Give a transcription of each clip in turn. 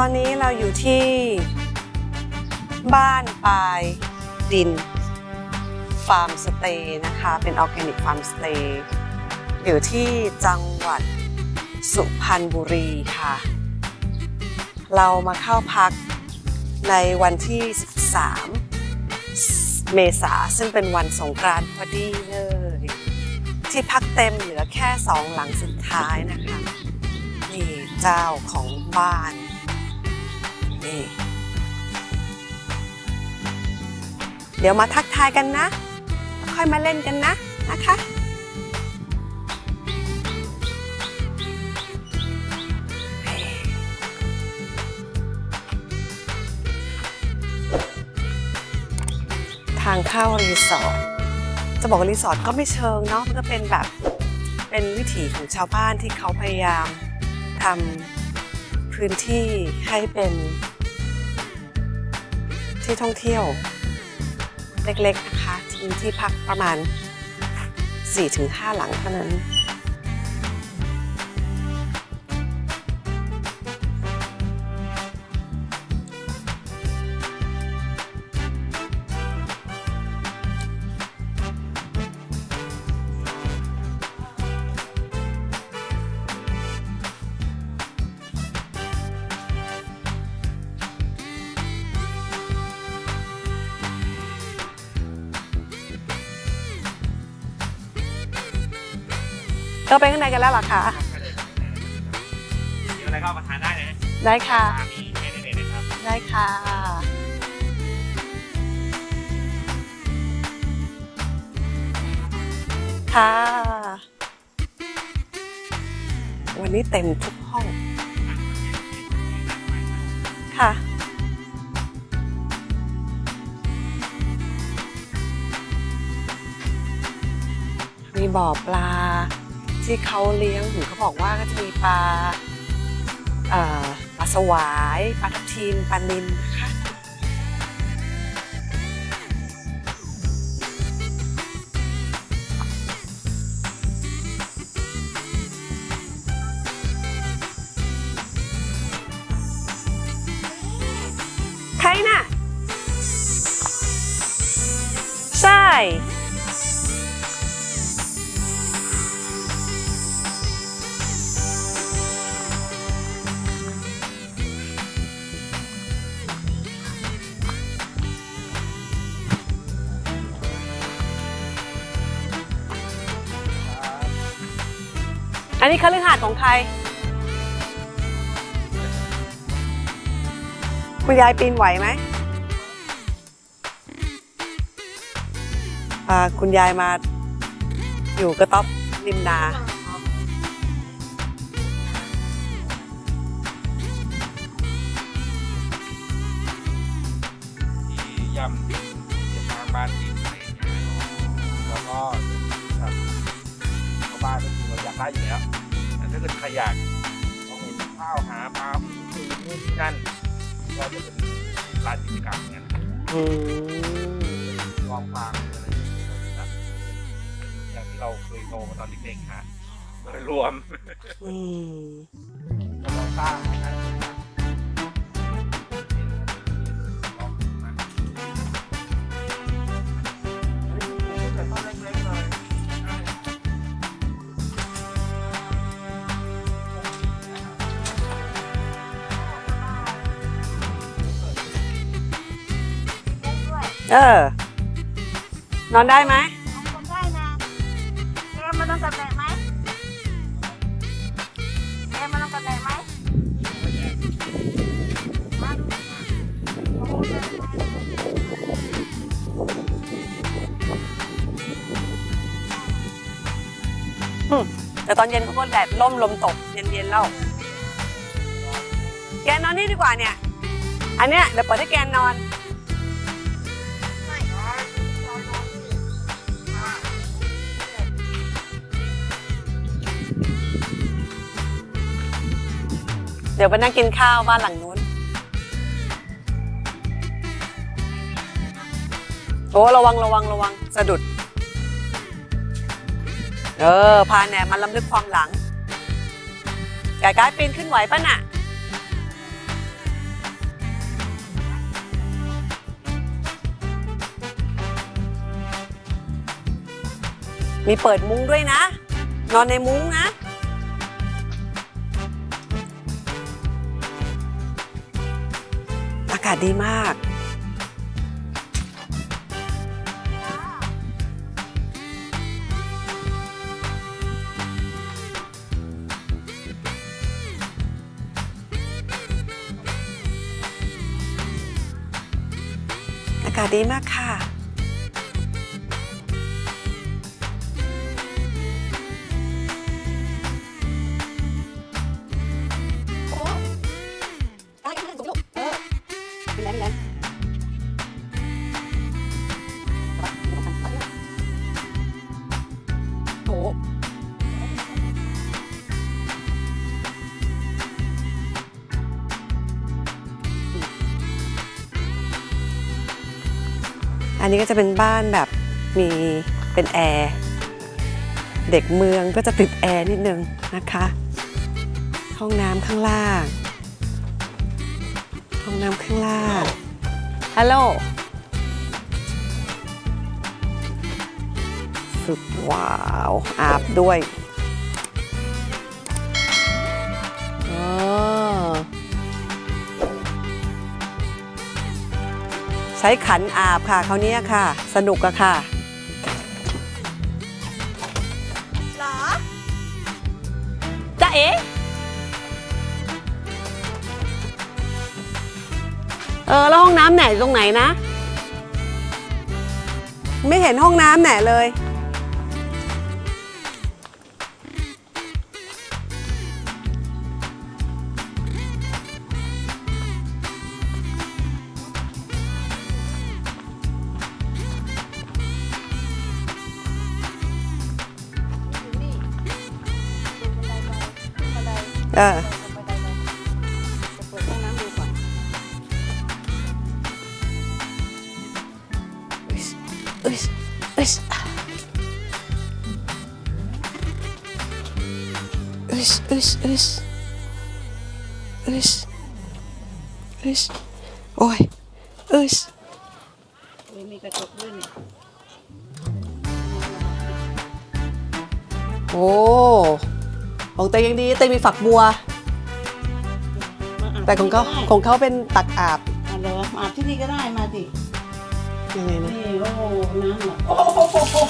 ตอนนี้เราอยู่ที่ บ้านปลายดินฟาร์มสเตย์นะคะ เป็นออร์แกนิกฟาร์มสเตย์อยู่ที่จังหวัดสุพรรณบุรีค่ะ เรามาเข้าพักในวันที่ 13 เมษาซึ่งเป็นวันสงกรานต์พอดีเลย ที่พักเต็มเหลือแค่สองหลังสุดท้ายนะคะ นี่เจ้าของบ้าน นี่เดี๋ยวมาทักทายกันนะ ค่อยมาเล่นกันนะนะคะทางเข้ารีสอร์ท จะบอกว่ารีสอร์ทก็ไม่เชิงเนาะ มันก็เป็นแบบ เป็นวิถีของชาวบ้านที่เขาพยายามทำพื้นที่ให้เป็น ที่ท่องเที่ยว เล็กๆนะคะมีที่พักประมาณ 4-5 หลังเท่านั้น ก็ไปข้างในกันแล้วเหรอคะเดี๋ยวอะไรก็มาทานได้นะได้ค่ะ มีเมนูเด็ดนะครับ ได้ค่ะ ค่ะ วันนี้เต็มทุกห้อง ค่ะมีบ่อปลา ที่เขาเลี้ยงถึงเขาบอกว่าก็จะมีปลาปลาสวายปลาทับทิมปลานิลนะคะใครน่ะ ใช่ นนี้คฤหาสน์ของใคร คุณยายปีนไหวไหมอ่าคุณยายมาอยู่กระต๊อบริมนา ที่ยำจะทาบ้านกินอะไรอย่างเงี้ยแล้วก็แบบชาวบ้านก็คือเราอยากได้อยู่แล้วาเกิดใครอยากเอาเห็ดข้าวหาปลาหุนปูนู่นนี่นั่นก็จะเป็นร้านกิจกรรมเนี่ยนะครับอืมกองฟางอะไรอย่างที่เราเคยโตมาตอนเด็กๆฮะโดยรวมอืม เราสร้างให้ได้แเออ นอนได้ไหมคนได้นะแกมาต้องกระแตะไหมแกมาต้องกระแตะไหมมาดูแต่ตอนเย็นเขาก็แดดล่มลมตกเย็นๆแล้วแกนอนนี่ดีกว่าเนี่ย อันเนี้ยเดี๋ยวเปิดให้แกนอน เดี๋ยวไปนั่งกินข้าวบ้านหลังนู้น โอ้ระวังระวังระวังสะดุด เออ พาแหนมันล้ำลึกความหลังกายกายปีนขึ้นไหวปะน่ะ มีเปิดมุ้งด้วยนะ นอนในมุ้งนะ ดีมาก อากาศดีมากค่ะ นนี้ก็จะเป็นบ้านแบบมีเป็นแอร์เด็กเมืองก็จะติดแอร์นิดนึงนะคะ ห้องน้ำข้างล่าง ห้องน้ำข้างล่าง ฮัลโหล สุดว้าว อาบด้วย ใช้ขันอาบค่ะเขาวเนี้ยค่ะ สนุกอะค่ะหรอจ้าเอ๋เออแล้วห้องน้ำไหนตรงไหนนะ ไม่เห็นห้องน้ำไหนเลย เออเลยจะเปิดห้องน้ำดูก่อนอึชอึชอึชอึชอึชอึชอึชโอ้ยอึชเฮ้ยมีกระจกด้วยนี่โอ้ ของเตยยังดีเตยมีฝักบัวมาอาบแต่ของเขาที่นี่ของเขาเป็นตักอาบก็ได้มาเลยมาอาบที่นี่ก็ได้มาดิยังไงนะนี่โอ้โหน้ำอะโอ้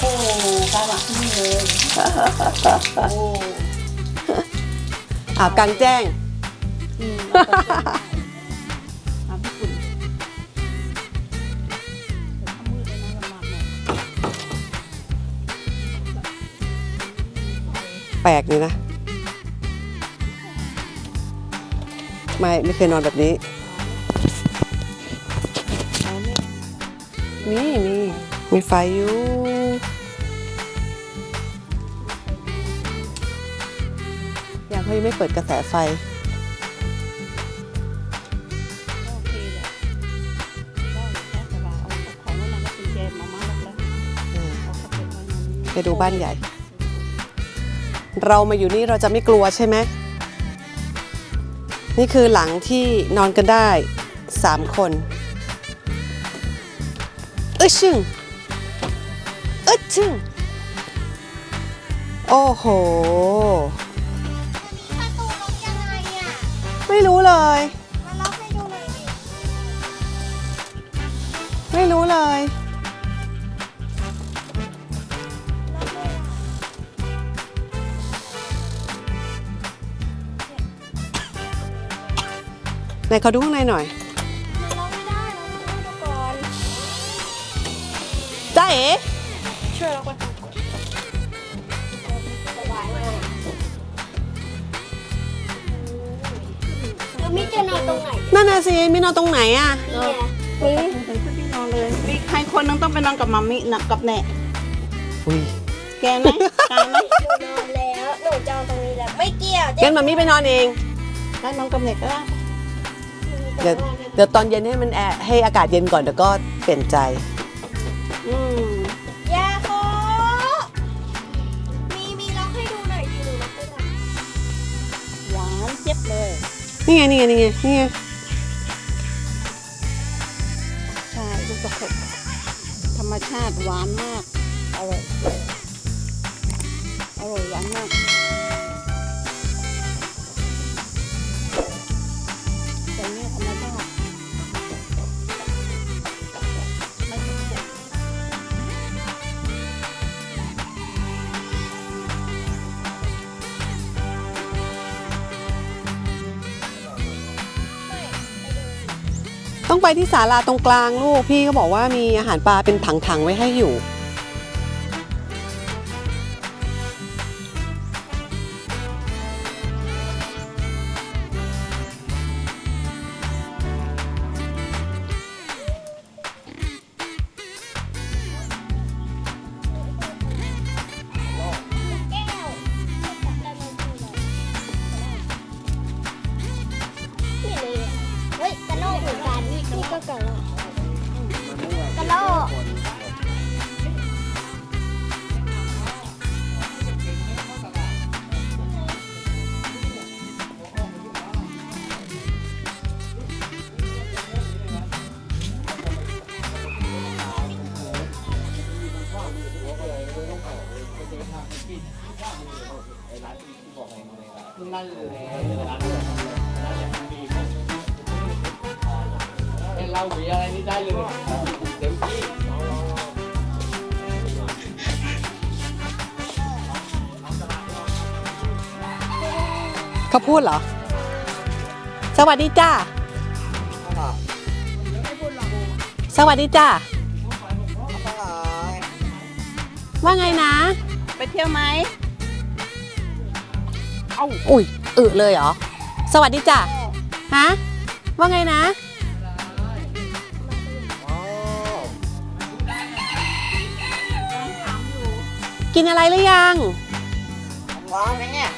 โหตาหลักที่นี่เลยโอ้อาบกลางแจ้งอืมแล้วก็อาบญี่ปุ่นแต่ถ้ามืดเลยนะลำบากหน่อยแปลกเลยนะ ไม่ไม่เคยนอนแบบนี้นี่มีมีมีไฟอยู่ยังเขายังไม่เปิดกระแสไฟไปดูบ้านใหญ่ เรามาอยู่นี่เราจะไม่กลัวใช่ไหม นี่คือหลังที่นอนกันได้สามคนเอ้ยชึ่งเอ้ยชึ่งโอ้โห ประตูล็อกยังไงอะ ไม่รู้เลย มาล็อกให้ดูหน่อยดิ ไม่รู้เลย ไหนขอดูข้างในหน่อยมันล็อกไม่ได้เราต้องดูก่อนจ้าเอ๋ช่วยล็อกไว้ก่อนสบายมากแล้วมิจะนอนตรงไหนนั่นน่ะสิมีนอนตรงไหนอะเนี่ยมีใส่ชุดที่นอนเลย มีใครคนนึงต้องไปนอนกับมัมมี่นะกับแหน่อุ้ยแกไหมกายไหมหนูนอนแล้วหนูจองตรงนี้แล้วไม่เกี่ยวงั้นมามี่ไปนอนเองได้นอนกับแหน่ก็ได้ เดี๋ยวเดี๋ยวตอนเย็นให้มันแอร์ให้อากาศเย็นก่อนเดี๋ยวก็เปลี่ยนใจอืมยาโคมีมีล็อกให้ดูหน่อยดิหนูล็อกไม่ได้หวานเจ็บเลยนี่ไงนี่ไงนี่ไงนี่ไงใช่ลูกตะขบธรรมชาติหวานมากอร่อยลังมาก ไปที่ศาลาตรงกลางลูกพี่ก็บอกว่ามีอาหารปลาเป็นถังๆไว้ให้อยู่ เขาพูดเหรอ สวัสดีจ้า สวัสดีจ้า ว่าไงนะ ไปเที่ยวไหมอุ้ยอึเลยเหรอ สวัสดีจ้า ฮะ ว่าไงนะ กินอะไรหรือยัง ร้อนไหมเนี่ย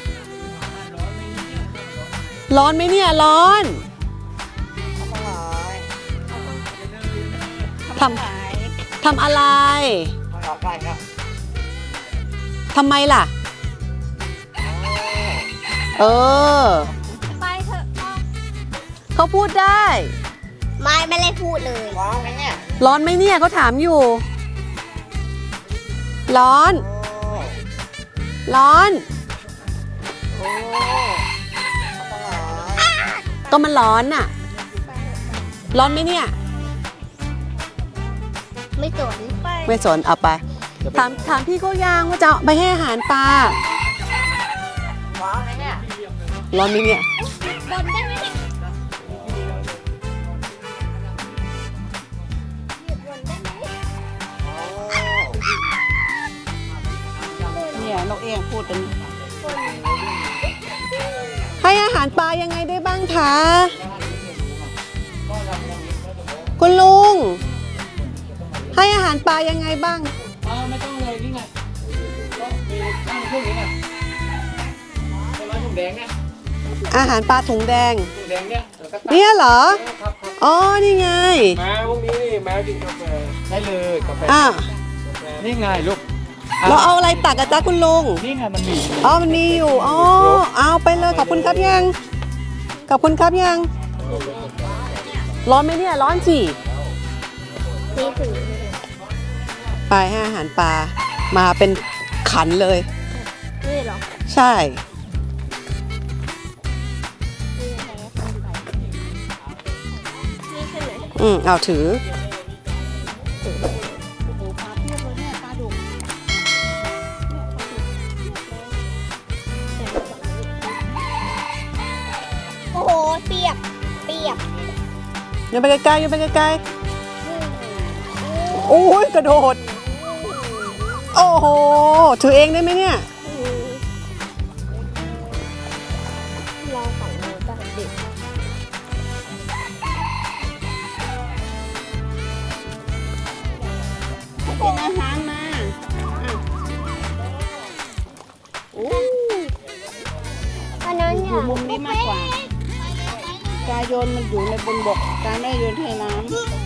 ร้อนไหมเนี่ยร้อนทำขายทำอะไรขอไปครับทำไมล่ะ เออ ไปเถอะพ่อเขาพูดได้ ไม่ไม่ได้พูดเลย ร้อนไหมเนี่ย ร้อนไหมเนี่ยเขาถามอยู่ ร้อนโอ้ร้อนโอ้ต้องร้อน ก็มันร้อนน่ะ ร้อนไหมเนี่ย ไม่สนไปไม่สนเอาไป ถามถามพี่เขายังว่าจะเอาไปให้อาหารปลา ร้อนไหมเนี่ยร้อนไหมเนี่ย บนได้ไหมเนี่ยหยุดบนได้ไหมโอ้เนี่ยนกเอี้ยงพูดกันบนาหารปลายังไงได้บ้างคะ คุณลุง ให้อาหารปลายังไงบ้าง เออไม่ต้องเลยนี่ไงก็มีตั้งพวกนี้ไงใช่ไหมถุงแดงเนี่ยอาหารปลาถุงแดง ถุงแดงเนี่ยแล้วก็ตักเนี่ยเหรอ ครับครับอ๋อ นี่ไงแม้พวกนี้นี่แม้กินกาแฟได้เลยกาแฟอะ นี่ไงลูก เราเอาอะไรตักอะจ๊ะคุณลุง นี่ไงมันมีอ๋อ มันมีอยู่ อ๋อ เอาไปเลย ขอบคุณครับยัง ขอบคุณครับยัง ร้อนไหมเนี่ย ร้อนสินี่ถือไปให้อาหารปลา มาเป็นขันเลย นี่เหรอ ใช่นี่แท้คนไปนี่ใช่ไหมอืมเอาถือ ย่าไปไกลๆอย่าไปไกลอืมๆโอ้ยกระโดด โอ้โหถือเองได้ไหมเนี่ยอืมเราของเราจะเด็กเป็นอาหารมาอะโอ้อันนั้นอเนี่ยยู่มุมนี้มากกว่าการ โยนมันอยู่ในบนบกการไม่โยนให้น้ำ